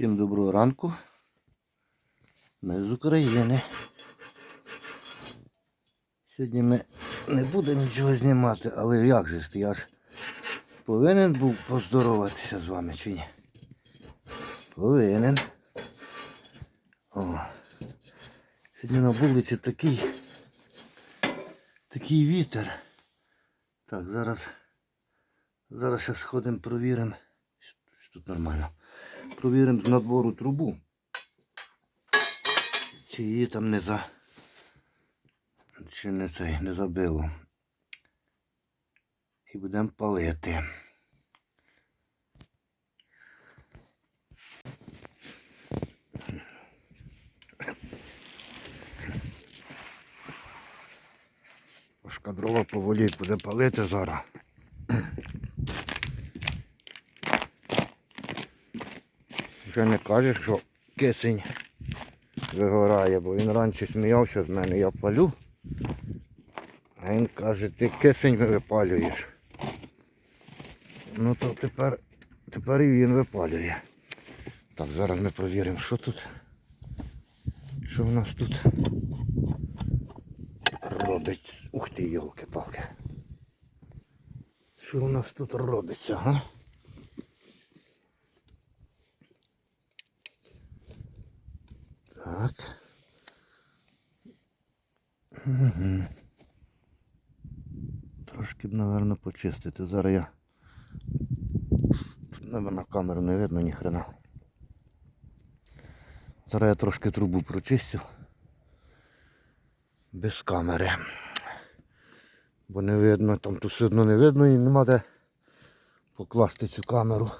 Всім доброго ранку. Ми з України. Сьогодні ми не будемо нічого знімати, але як же ж? Я ж повинен був поздороватися з вами чи ні? Повинен. О. Сьогодні на вулиці такий такий вітер. Так, зараз зараз ще сходимо, провіримо. Тут нормально. Провіримо з надвору трубу. Чи її там не за. Чи не цей не забило. І будемо палити. Пашка дрова поволі буде палити зараз. Вже не каже, що кисень вигорає, бо він раніше сміявся з мене, я палю. А він каже, ти кисень випалюєш. Ну то тепер, тепер і він випалює. Так, зараз ми провіримо, що тут. Що в нас тут робить. Ух ти, йолки-палки. Що у нас тут робиться, га? Так. Трошки б, напевно, почистити. Зараз я. На- камеру не видно ні хрена. Зараз я трошки трубу прочистю. Без камери. Бо не видно, там тут все одно не видно і нема де покласти цю камеру.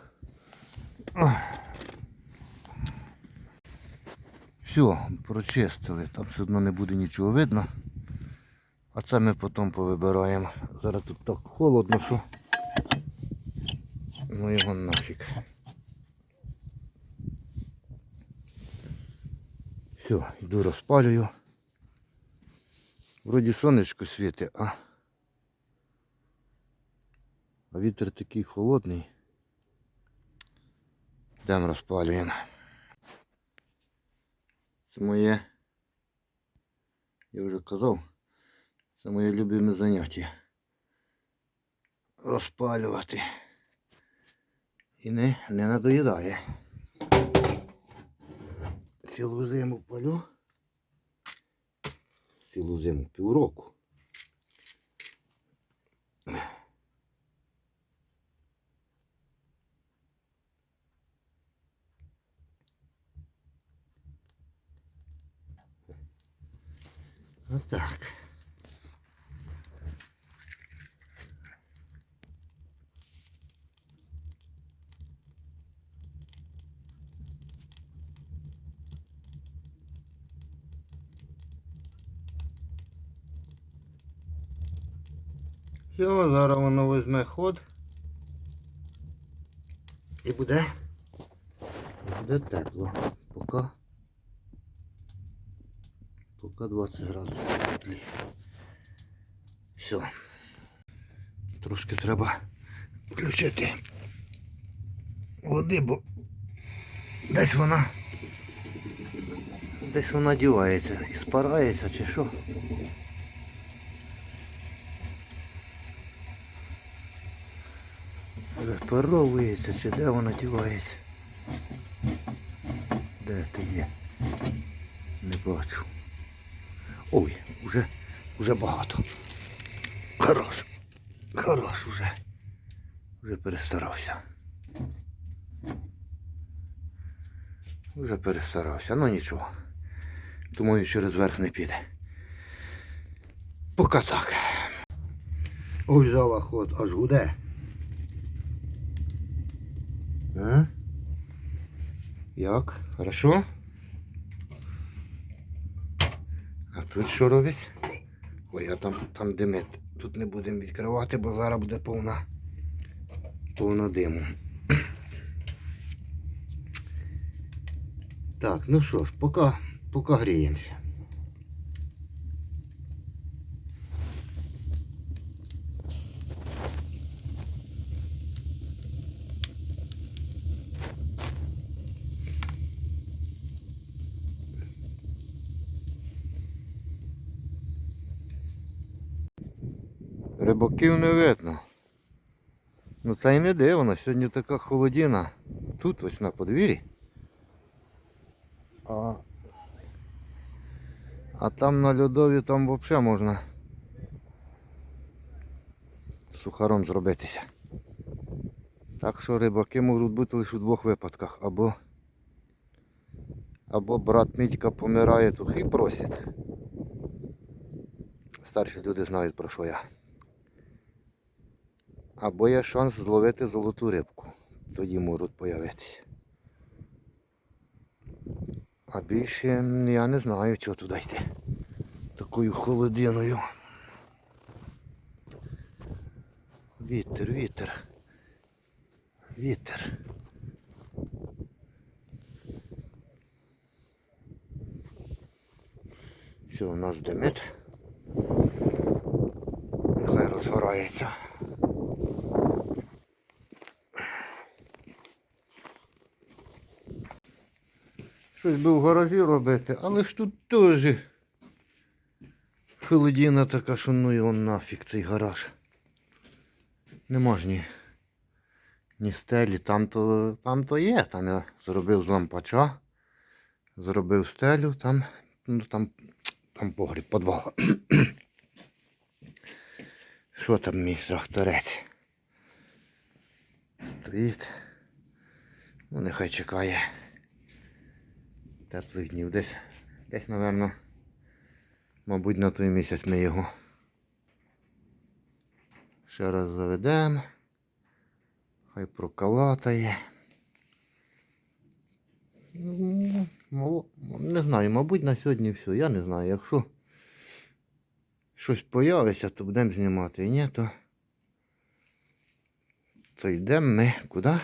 Все, прочистили, там все одно не буде нічого видно. А це ми потім повибираємо. Зараз тут так холодно, що ну його нафіг. Все, йду розпалюю. Вроді сонечко світить, а, а вітер такий холодний. Йдемо розпалюємо. Це моє, я вже казав, це моє любиме заняття. Розпалювати. І не, не надоїдає. Цілу зиму палю. Цілу зиму півроку. Отак. Все, зараз воно візьме ход. І буде. Буде тепло. Поки. Поки 20 градусів. Все. Трошки треба включити води, бо десь вона десь вона дівається і спарається чи що. Випаровується чи де вона дівається? Де ти є? Не бачу. Ой, уже, уже багато. Хорош. Хорош уже. Вже перестарався. Вже перестарався, ну нічого. Думаю, через верх не піде. Поки так. Ой, взяла ход, аж гуде. А? Як? Хорошо? А тут що робить? Ой, а там, там димить. Тут не будемо відкривати, бо зараз буде повна, повна диму. Так, ну що ж, поки, поки гріємося. Рибаків не видно. Ну це і не дивно, сьогодні така холодина. Тут ось на подвір'ї. А, а там на льодові там взагалі можна сухаром зробитися. Так що рибаки можуть бути лише у двох випадках. Або, або брат Мітька помирає тут і просить. Старші люди знають про що я. Або є шанс зловити золоту рибку. Тоді можуть появитися. А більше я не знаю, чого туди йти. Такою холодиною. Вітер, вітер. Вітер. Все, у нас димить. Нехай розгорається. Щось би в гаражі робити, але ж тут теж холодина така, що ну його нафіг цей гараж. Нема ж ні, ні стелі, там то, там то є. Там я зробив з лампача, зробив стелю, там, ну там, там погріб, подвал. Що там мій тракторець? Стоїть. Ну нехай чекає. Теплих днів. Десь, десь, напевно, мабуть, на той місяць ми його ще раз заведемо. Хай прокалатає. Ну, Не знаю, мабуть, на сьогодні все. Я не знаю. Якщо щось появиться, то будемо знімати. Ні, то, то йдемо ми куди?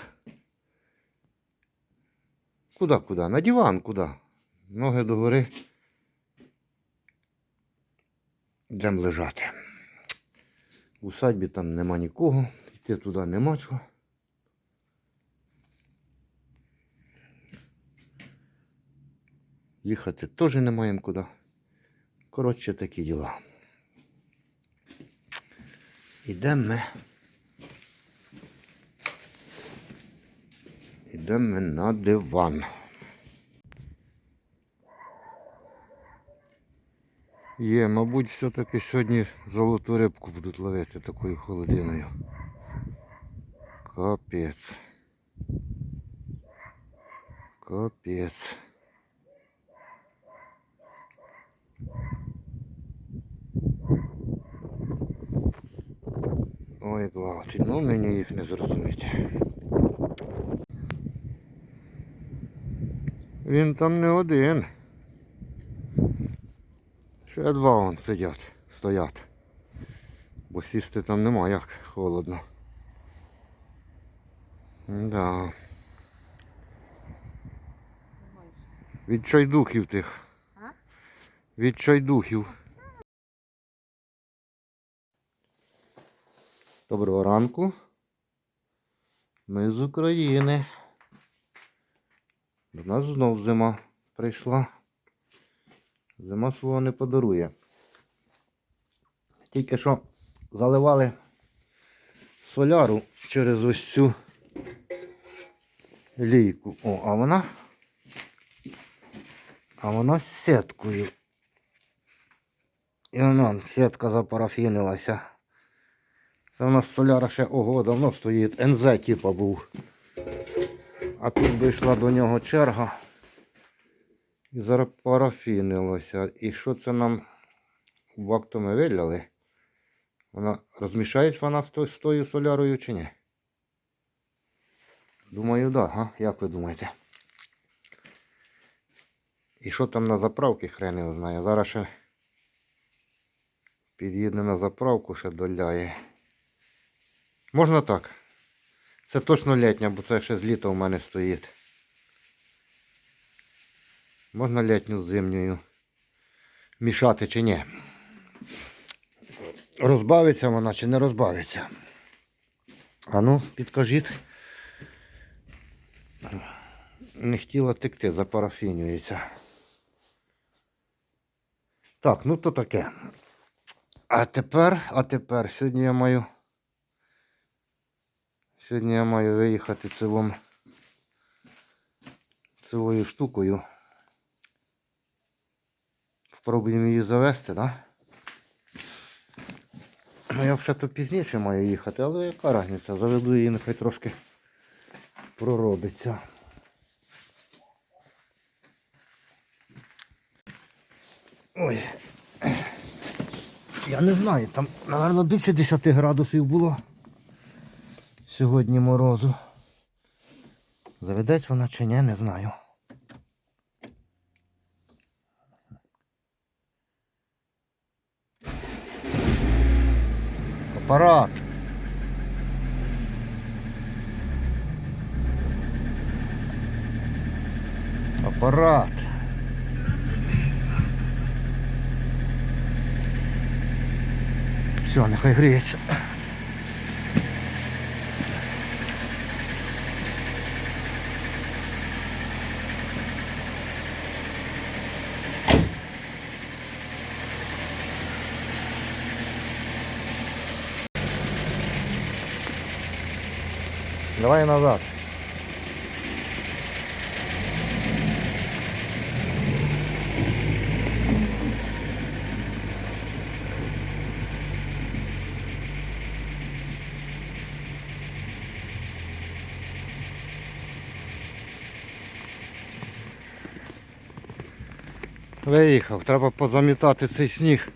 Куди, куди? На диван, куди? Ноги догори. Йдемо лежати. В усадьбі там нема нікого, йти туди нема чого. Їхати теж не маємо куди. Коротше, такі діла. Ідемо ми. Ідемо на диван. Є, мабуть, все-таки сьогодні золоту рибку будуть ловити такою холодиною. Капець. Капець. Ой, гвалті, ну мені їх не зрозуміти. Він там не один. Ще два вон сидять, стоять. Бо сісти там нема, як холодно. Да. Від чайдухів тих. А? Від чайдухів. Доброго ранку. Ми з України. До нас знов зима прийшла. Зима свого не подарує. Тільки що заливали соляру через ось цю лійку. О, а вона. А вона з сіткою. І вона сітка запарафінилася. Це у нас соляра ще ого, давно стоїть. НЗ типа був. А тут дійшла до нього черга. І зараз парафінилося. І що це нам вактами виляли? Вона розмішається вона з тою, солярою чи ні? Думаю, так, да, як ви думаєте? І що там на заправці хрен його знає. Зараз ще під'їде на заправку, ще доляє. Можна так. Це точно літня, бо це ще з літа у мене стоїть. Можна літню з зимньою мішати чи ні? Розбавиться вона чи не розбавиться? А ну, підкажіть. Не хотіла текти, запарафінюється. Так, ну то таке. А тепер, а тепер, сьогодні я маю. Сьогодні я маю виїхати цілом цілою штукою. Спробуємо її завести, так? Да? Ну я вже то пізніше маю їхати, але яка різниця? Заведу її, нехай трошки проробиться. Ой. Я не знаю, там, напевно, більше 10 градусів було сьогодні морозу. Заведеться вона чи ні, не знаю. Апарат. Апарат. Все, нехай гріється. Давай назад. Виїхав, треба позамітати цей сніг,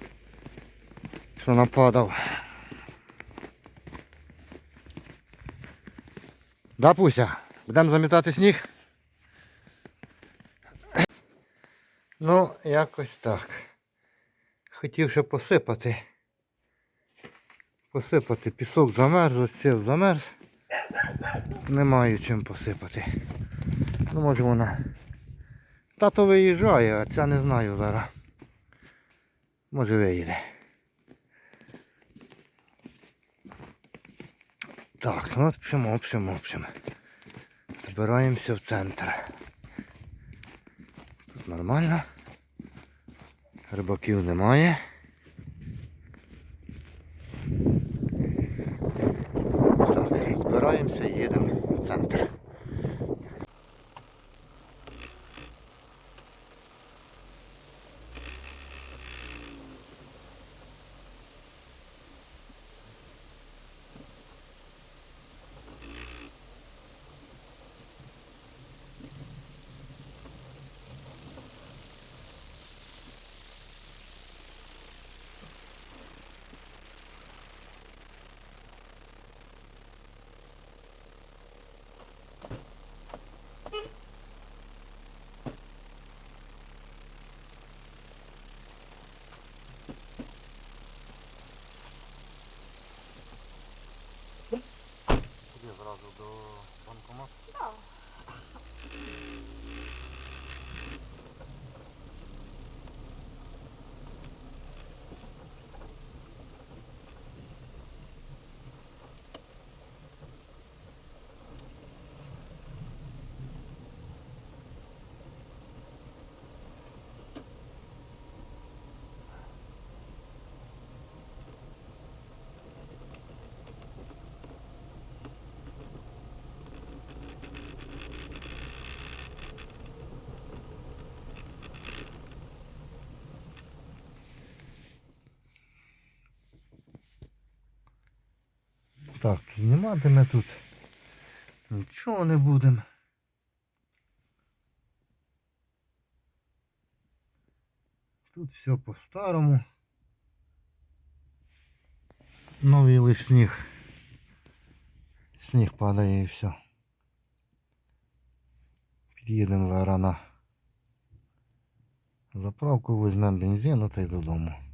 що нападав. Да, Пуся? Будемо замітати сніг? Ну, якось так. Хотів ще посипати. Посипати. Пісок замерз, це замерз. Не маю чим посипати. Ну може вона. Тато виїжджає, а ця не знаю зараз. Може виїде. Так, ну от общем, общем, общем. Збираємося в центр. Тут нормально. Рибаків немає. Так, збираємося, їдемо в центр. Куди зразу до банкомату? Так, знімати ми тут нічого не будемо. Тут все по-старому. Новий лиш сніг. Сніг падає і все. Під'їдемо зараз на заправку, візьмемо бензину та й додому.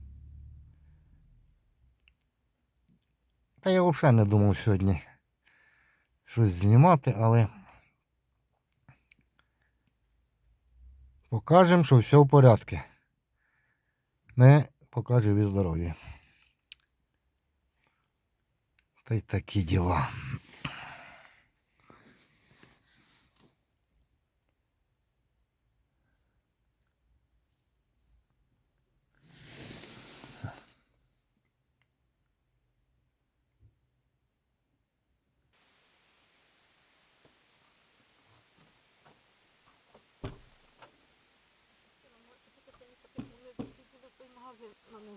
Та я взагалі не думав сьогодні щось знімати, але покажемо, що все в порядку. Ми покажемо і здоров'я. Та й такі діла.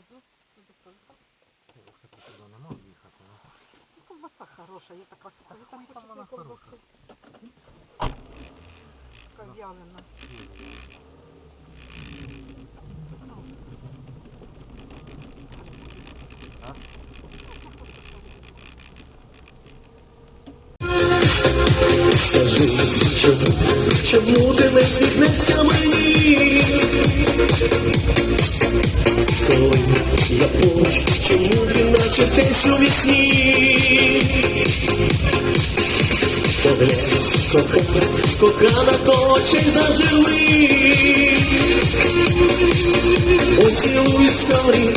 Угу. Туди не можу їхати. Ну, Ковбаса хороша, є така суха. Ви там там вона хочете ковбаси? хороша. Така вялена. А? Скажи, чому, чому ти не зігнешся мені? Коли я поруч, чому ти наче десь у вісні? Поглянь, кохана, кохана, то очей зажили. Поцілуй скорі,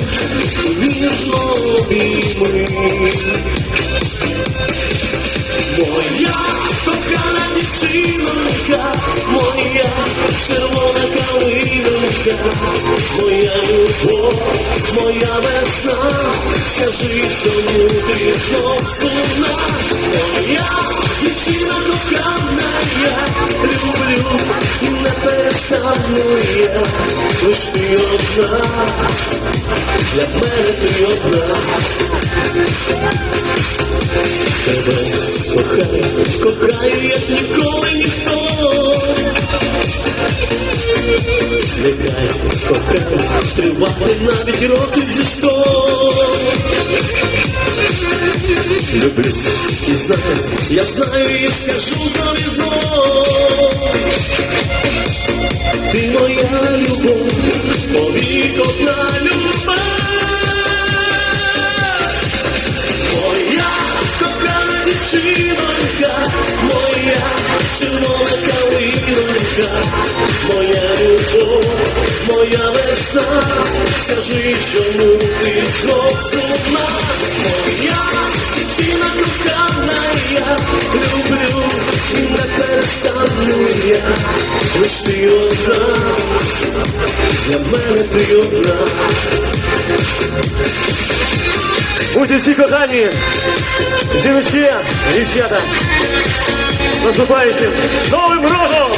ніжно обійми. Моя кохана дівчинонька, моя червона калинонька, моя любов, моя весна, скажи, чому ти знов сумна, моя дівчина кохана, я люблю, не перестану я, лиш ти одна, для мене ти одна. Тебе кохаю, кохаю, як ніколи ніхто. Нехай кохаю, тривати навіть років зі сто. Люблю і знаю, я знаю і скажу знов і знов. Ти моя любов, повік одна любов. Моя кохана дівчинонька, моя червона калинонька, моя любов, моя весна, скажи, чому ти знов сумна, моя дівчина кохана, я люблю, і не перестану я, лиш ти одна, для мене ти одна. Будьте всі кохані, жіночки, дівчата, наступаючим Новим роком!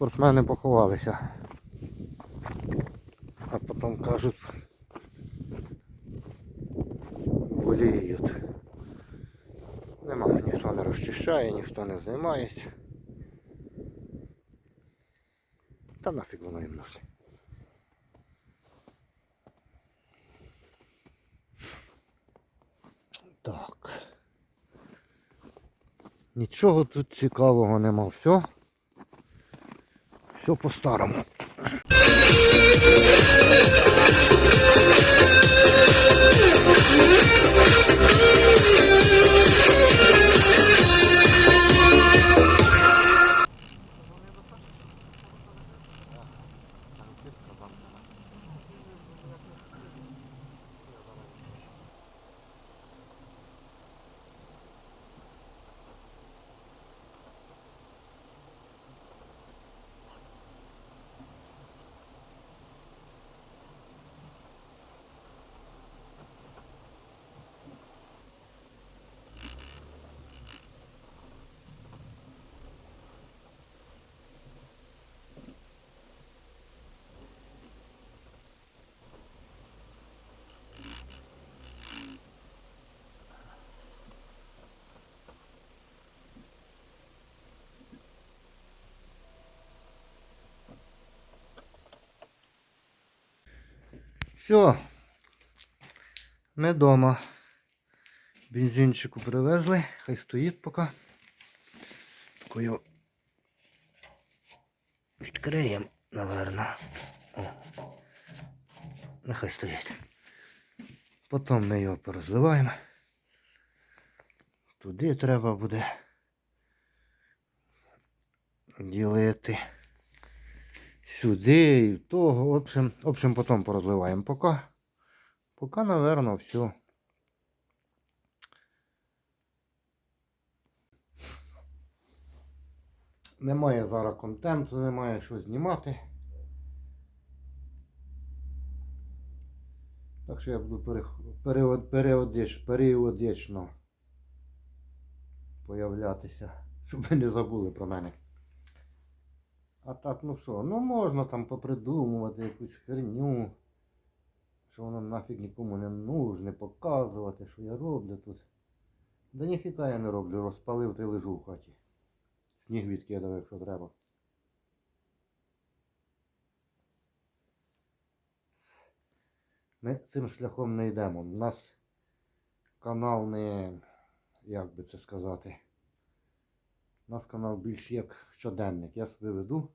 Спортсмени поховалися. А потім кажуть, боліють. Нема, ніхто не розчищає, ніхто не займається. Та нафіг воно їм нужне. Так. Нічого тут цікавого нема. Все. Все по-старому. Все. Ми вдома. Бензинчику привезли, хай стоїть поки. Тако його Відкриємо, напевно. Нехай стоїть. Потім ми його порозливаємо. Туди треба буде ділити. Сюди і того. В общем, в общем, потім порозливаємо. Поки, поки, напевно, все. Немає зараз контенту, немає що знімати. Так що я буду перех- період, періодич, періодично появлятися, щоб ви не забули про мене. А так, ну що, ну можна там попридумувати якусь херню, що воно нафіг нікому не нужне, показувати, що я роблю тут. Да ніфіка я не роблю, розпалив й лежу в хаті. Сніг відкидав, якщо треба. Ми цим шляхом не йдемо. У нас канал не, як би це сказати, у нас канал більш як щоденник. Я собі веду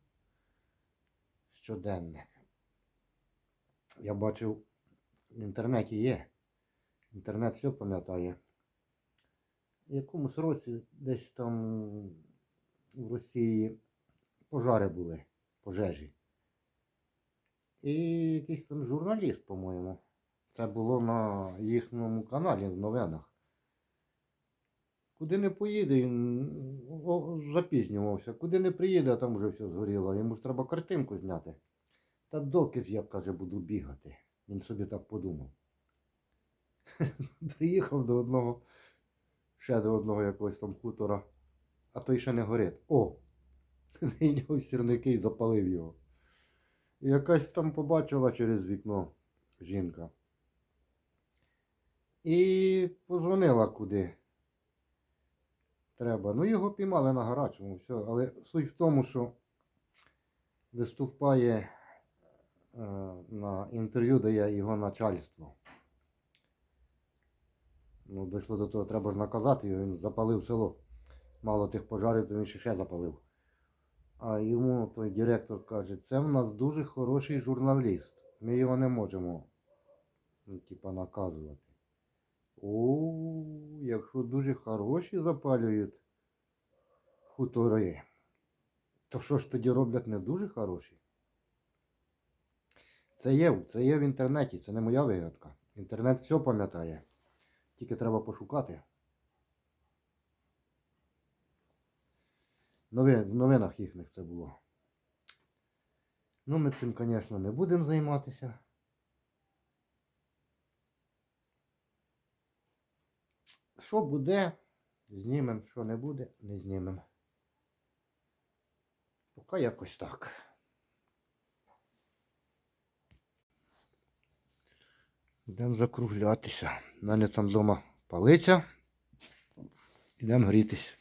щоденник. Я бачив, в інтернеті є. Інтернет все пам'ятає. В якомусь році десь там в Росії пожари були, пожежі. І якийсь там журналіст, по-моєму. Це було на їхньому каналі в новинах. Куди не поїде, він запізнювався. Куди не приїде, а там вже все згоріло. Йому ж треба картинку зняти. Та доки ж я, каже, буду бігати. Він собі так подумав. Приїхав до одного, ще до одного якогось там хутора, а той ще не горить. О! Вийняв сірники і запалив його. І якась там побачила через вікно жінка. І позвонила куди. Треба. Ну, його піймали на гарячому, все. Але суть в тому, що виступає е, на інтерв'ю дає його начальство. Ну, дійшло до того, треба ж наказати його, він запалив село. Мало тих пожарів, то він ще запалив. А йому той директор каже, це в нас дуже хороший журналіст. Ми його не можемо ну, типа, наказувати. О, якщо дуже хороші запалюють хутори, то що ж тоді роблять не дуже хороші? Це є, це є в інтернеті, це не моя вигадка. Інтернет все пам'ятає. Тільки треба пошукати. В новинах їхніх це було. Ну, ми цим, звісно, не будемо займатися. Що буде, знімемо, що не буде, не знімемо. Поки якось так. Йдемо закруглятися. У мене там вдома палиця. Йдемо грітись.